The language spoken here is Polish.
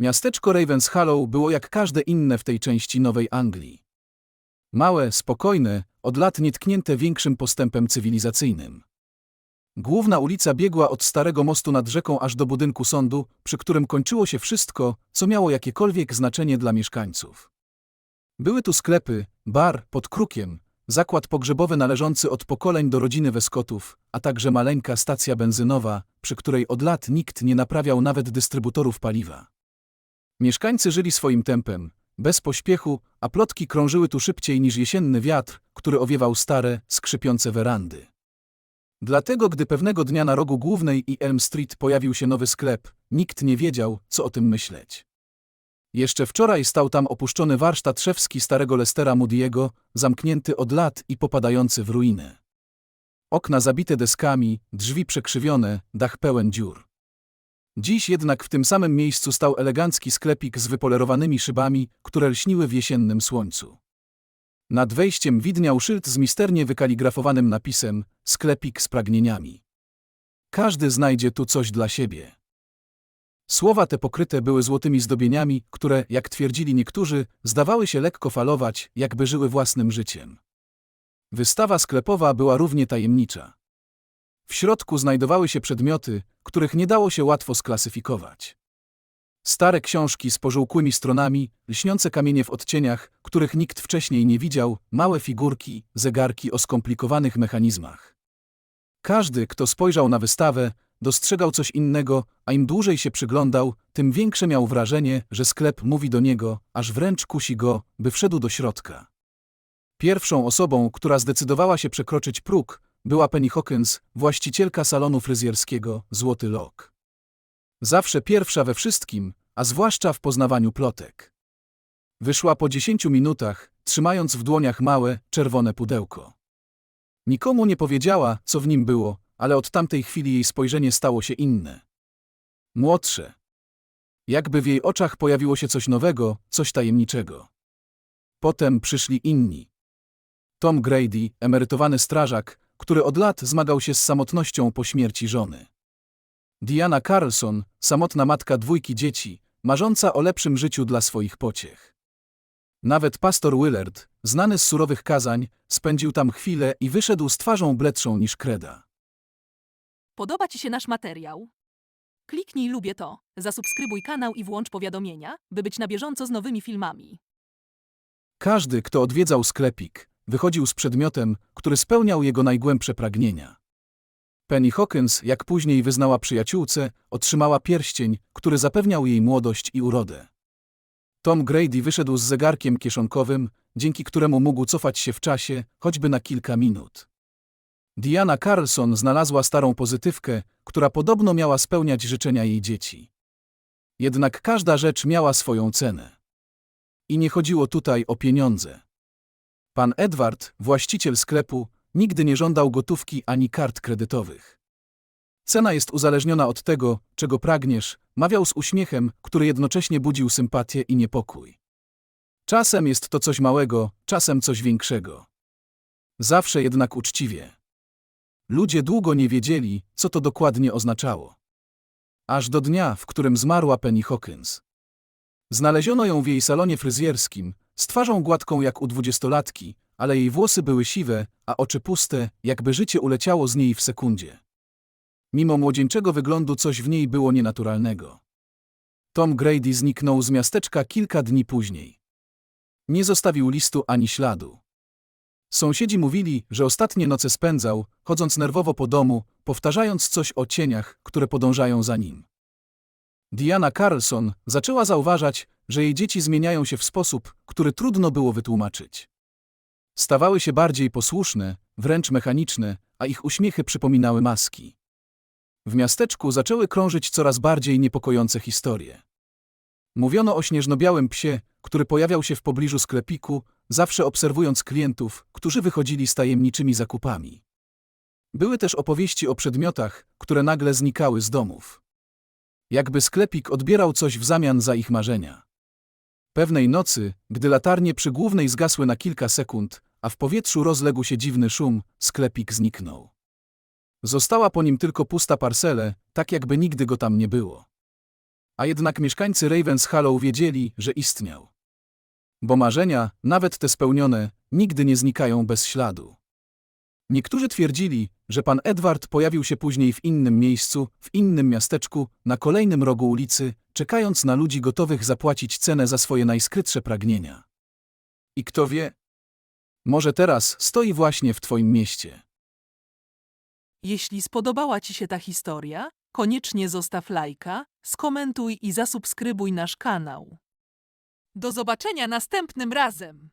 Miasteczko Ravenshallow było jak każde inne w tej części Nowej Anglii. Małe, spokojne, od lat nietknięte większym postępem cywilizacyjnym. Główna ulica biegła od starego mostu nad rzeką aż do budynku sądu, przy którym kończyło się wszystko, co miało jakiekolwiek znaczenie dla mieszkańców. Były tu sklepy, bar pod krukiem, zakład pogrzebowy należący od pokoleń do rodziny Weskotów, a także maleńka stacja benzynowa, przy której od lat nikt nie naprawiał nawet dystrybutorów paliwa. Mieszkańcy żyli swoim tempem, bez pośpiechu, a plotki krążyły tu szybciej niż jesienny wiatr, który owiewał stare, skrzypiące werandy. Dlatego, gdy pewnego dnia na rogu głównej i Elm Street pojawił się nowy sklep, nikt nie wiedział, co o tym myśleć. Jeszcze wczoraj stał tam opuszczony warsztat szewski starego Lestera Moody'ego, zamknięty od lat i popadający w ruinę. Okna zabite deskami, drzwi przekrzywione, dach pełen dziur. Dziś jednak w tym samym miejscu stał elegancki sklepik z wypolerowanymi szybami, które lśniły w jesiennym słońcu. Nad wejściem widniał szyld z misternie wykaligrafowanym napisem sklepik z pragnieniami. Każdy znajdzie tu coś dla siebie. Słowa te pokryte były złotymi zdobieniami, które, jak twierdzili niektórzy, zdawały się lekko falować, jakby żyły własnym życiem. Wystawa sklepowa była równie tajemnicza. W środku znajdowały się przedmioty, których nie dało się łatwo sklasyfikować. Stare książki z pożółkłymi stronami, lśniące kamienie w odcieniach, których nikt wcześniej nie widział, małe figurki, zegarki o skomplikowanych mechanizmach. Każdy, kto spojrzał na wystawę, dostrzegał coś innego, a im dłużej się przyglądał, tym większe miał wrażenie, że sklep mówi do niego, aż wręcz kusi go, by wszedł do środka. Pierwszą osobą, która zdecydowała się przekroczyć próg, była Penny Hawkins, właścicielka salonu fryzjerskiego Złoty Lok. Zawsze pierwsza we wszystkim, a zwłaszcza w poznawaniu plotek. Wyszła po dziesięciu minutach, trzymając w dłoniach małe, czerwone pudełko. Nikomu nie powiedziała, co w nim było, ale od tamtej chwili jej spojrzenie stało się inne. Młodsze. Jakby w jej oczach pojawiło się coś nowego, coś tajemniczego. Potem przyszli inni. Tom Grady, emerytowany strażak, który od lat zmagał się z samotnością po śmierci żony. Diana Carlson, samotna matka dwójki dzieci, marząca o lepszym życiu dla swoich pociech. Nawet pastor Willard, znany z surowych kazań, spędził tam chwilę i wyszedł z twarzą bledszą niż kreda. Podoba Ci się nasz materiał? Kliknij lubię to, zasubskrybuj kanał i włącz powiadomienia, by być na bieżąco z nowymi filmami. Każdy, kto odwiedzał sklepik, wychodził z przedmiotem, który spełniał jego najgłębsze pragnienia. Penny Hawkins, jak później wyznała przyjaciółce, otrzymała pierścień, który zapewniał jej młodość i urodę. Tom Grady wyszedł z zegarkiem kieszonkowym, dzięki któremu mógł cofać się w czasie, choćby na kilka minut. Diana Carlson znalazła starą pozytywkę, która podobno miała spełniać życzenia jej dzieci. Jednak każda rzecz miała swoją cenę. I nie chodziło tutaj o pieniądze. Pan Edward, właściciel sklepu, nigdy nie żądał gotówki ani kart kredytowych. Cena jest uzależniona od tego, czego pragniesz, mawiał z uśmiechem, który jednocześnie budził sympatię i niepokój. Czasem jest to coś małego, czasem coś większego. Zawsze jednak uczciwie. Ludzie długo nie wiedzieli, co to dokładnie oznaczało. Aż do dnia, w którym zmarła Penny Hawkins. Znaleziono ją w jej salonie fryzjerskim, z twarzą gładką jak u dwudziestolatki, ale jej włosy były siwe, a oczy puste, jakby życie uleciało z niej w sekundzie. Mimo młodzieńczego wyglądu coś w niej było nienaturalnego. Tom Grady zniknął z miasteczka kilka dni później. Nie zostawił listu ani śladu. Sąsiedzi mówili, że ostatnie noce spędzał, chodząc nerwowo po domu, powtarzając coś o cieniach, które podążają za nim. Diana Carlson zaczęła zauważać, że jej dzieci zmieniają się w sposób, który trudno było wytłumaczyć. Stawały się bardziej posłuszne, wręcz mechaniczne, a ich uśmiechy przypominały maski. W miasteczku zaczęły krążyć coraz bardziej niepokojące historie. Mówiono o śnieżno-białym psie, który pojawiał się w pobliżu sklepiku, zawsze obserwując klientów, którzy wychodzili z tajemniczymi zakupami. Były też opowieści o przedmiotach, które nagle znikały z domów. Jakby sklepik odbierał coś w zamian za ich marzenia. Pewnej nocy, gdy latarnie przy głównej zgasły na kilka sekund, a w powietrzu rozległ się dziwny szum, sklepik zniknął. Została po nim tylko pusta parcele, tak jakby nigdy go tam nie było. A jednak mieszkańcy Ravens Hollow wiedzieli, że istniał. Bo marzenia, nawet te spełnione, nigdy nie znikają bez śladu. Niektórzy twierdzili, że pan Edward pojawił się później w innym miejscu, w innym miasteczku, na kolejnym rogu ulicy, czekając na ludzi gotowych zapłacić cenę za swoje najskrytsze pragnienia. I kto wie? Może teraz stoi właśnie w twoim mieście. Jeśli spodobała Ci się ta historia, koniecznie zostaw lajka, skomentuj i zasubskrybuj nasz kanał. Do zobaczenia następnym razem!